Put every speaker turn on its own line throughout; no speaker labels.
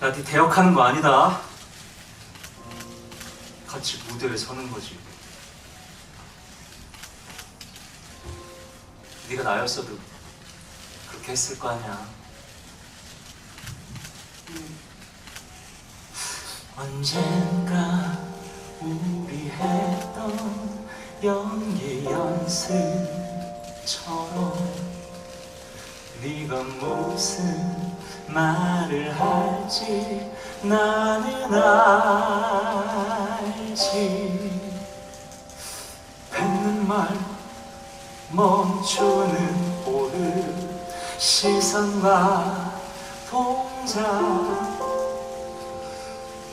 나네 대역하는 거 아니다. 같이 무대에 서는 거지. 네가 나였어도 그렇게 했을 거 아니야. 언젠가 우리 했던 연기 연습처럼 네가 무슨 말을 할지 나는 알지. 뱉는 말 멈추는 오를 시선과 동작.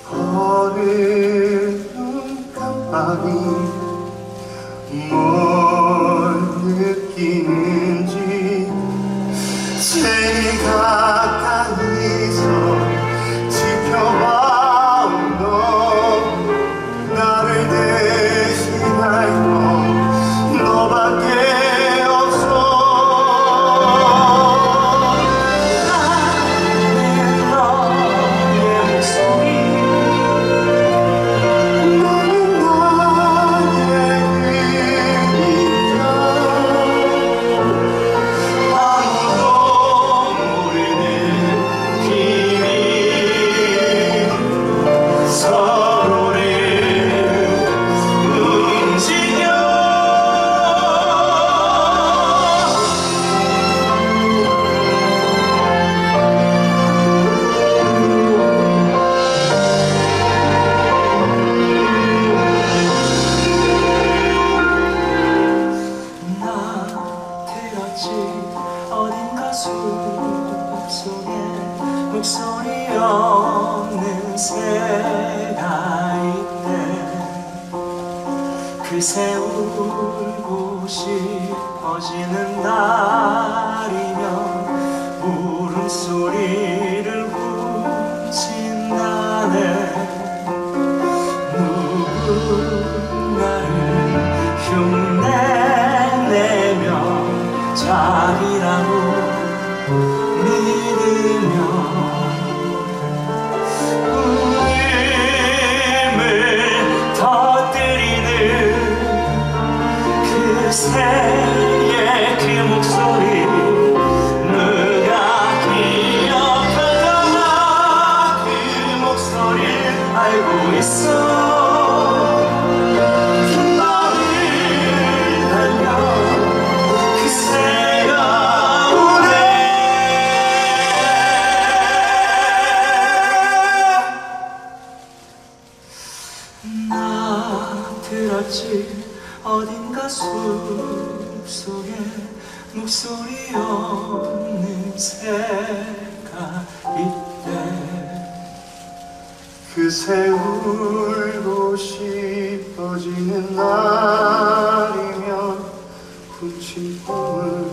거리는 깜빡이 뭘 느끼는 속에 목소리 없는 새가 있대 그새 울고 싶어지는 날이면 울음소리를 훔친다네 누군가를 흉내내며 자기라고 그새의 그 목소리 누가 기억하나? 그 목소리를 알고 있어. 오네. 나 들었지 어딘가 숲속에 목소리 없는 새가 있대. 그새 울고 싶어지는 날이면 훔친 꿈을